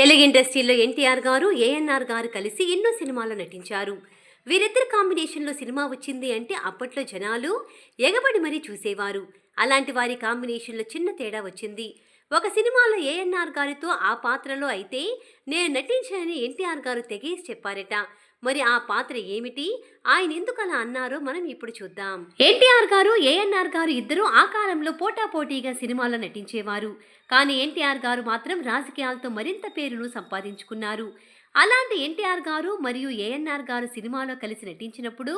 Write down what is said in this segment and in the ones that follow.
తెలుగు ఇండస్ట్రీలో ఎన్టీఆర్ గారు ఏఎన్ఆర్ గారు కలిసి ఎన్నో సినిమాల్లో నటించారు. వీరిద్దరి కాంబినేషన్లో సినిమా వచ్చింది అంటే అప్పట్లో జనాలు ఎగబడి మరీ చూసేవారు. అలాంటి వారి కాంబినేషన్లో చిన్న తేడా వచ్చింది. ఒక సినిమాలో ఏఎన్ఆర్ గారితో ఆ పాత్రలో అయితే నేను నటించానని ఎన్టీఆర్ గారు తెగేసి చెప్పారట. మరి ఆ పాత్ర ఏమిటి? ఆయన ఎందుకు అలా అన్నారో మనం ఇప్పుడు చూద్దాం. ఎన్టీఆర్ గారు ఏఎన్ఆర్ గారు ఇద్దరు ఆ కాలంలో పోటాపోటీగా సినిమాల్లో నటించేవారు. కానీ ఎన్టీఆర్ గారు మాత్రం రాజకీయాలతో మరింత పేరును సంపాదించుకున్నారు. అలాంటి ఎన్టీఆర్ గారు మరియు ఏఎన్ఆర్ గారు సినిమాలో కలిసి నటించినప్పుడు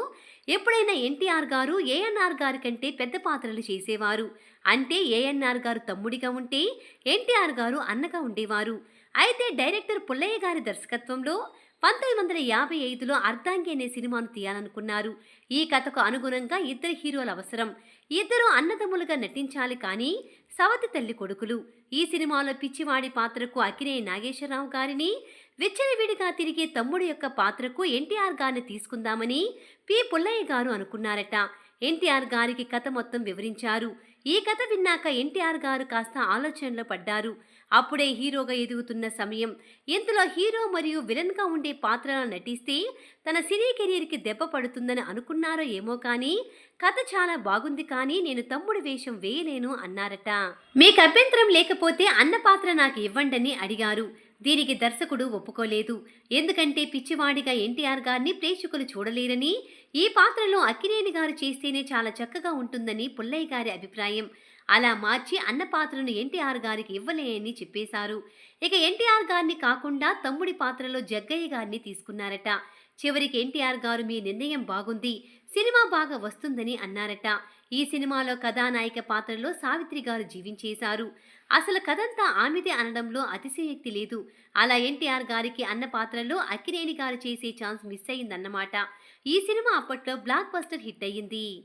ఎప్పుడైనా ఎన్టీఆర్ గారు ఏఎన్ఆర్ గారి కంటే పెద్ద పాత్రలు చేసేవారు. అంటే ఏఎన్ఆర్ గారు తమ్ముడిగా ఉంటే ఎన్టీఆర్ గారు అన్నగా ఉండేవారు. అయితే డైరెక్టర్ పుల్లయ్య గారి దర్శకత్వంలో పంతొమ్మిది వందల యాభై ఐదులో అర్ధాంగి అనే సినిమాను తీయాలనుకున్నారు. ఈ కథకు అనుగుణంగా ఇద్దరు హీరోల అవసరం. ఇద్దరు అన్నదమ్ములుగా నటించాలి కానీ సవతి తల్లి కొడుకులు. ఈ సినిమాలో పిచ్చివాడి పాత్రకు అకినే నాగేశ్వరరావు గారిని విచ్చలవిడిగా తిరిగే తమ్ముడు యొక్క పాత్రకు ఎన్టీఆర్ గారిని తీసుకుందామని పి పుల్లయ్య గారు అనుకున్నారట. ఎన్టీఆర్ గారికి కథ మొత్తం వివరించారు. ఈ కథ విన్నాక ఎన్టీఆర్ గారు కాస్త ఆలోచనలో పడ్డారు. అప్పుడే హీరోగా ఎదుగుతున్న సమయం. ఇందులో హీరో మరియు విలన్గా ఉండే పాత్రలో నటిస్తే తన సినీ కెరీర్కి దెబ్బ పడుతుందని అనుకున్నారో ఏమో కానీ కథ చాలా బాగుంది కానీ నేను తమ్ముడి వేషం వేయలేను అన్నారట. మీకు అభ్యంతరం లేకపోతే అన్న పాత్ర నాకు ఇవ్వండని అడిగారు. దీనికి దర్శకుడు ఒప్పుకోలేదు. ఎందుకంటే పిచ్చివాడిగా ఎన్టీఆర్ గారిని ప్రేక్షకులు చూడలేరని ఈ పాత్రలో అక్కినేని గారు చేస్తేనే చాలా చక్కగా ఉంటుందని పుల్లయ్య గారి అభిప్రాయం. అలా మార్చి అన్న పాత్రను ఎన్టీఆర్ గారికి ఇవ్వలేని చెప్పేశారు. ఇక ఎన్టీఆర్ గారిని కాకుండా తమ్ముడి పాత్రలో జగ్గయ్య గారిని తీసుకున్నారట. చివరికి ఎన్టీఆర్ గారు మీ నిర్ణయం బాగుంది. సినిమా బాగా వస్తుందని అన్నారట. ఈ సినిమాలో కథానాయిక పాత్రలో సావిత్రి గారు జీవించేశారు. అసలు కథంతా ఆమెదే అనడంలో అతిశయోక్తి లేదు. అలా ఎన్టీఆర్ గారికి అన్న పాత్రలో అక్కినేని గారు చేసే ఛాన్స్ మిస్ అయిందన్నమాట. ఈ సినిమా అప్పట్లో బ్లాక్ బస్టర్ హిట్ అయ్యింది.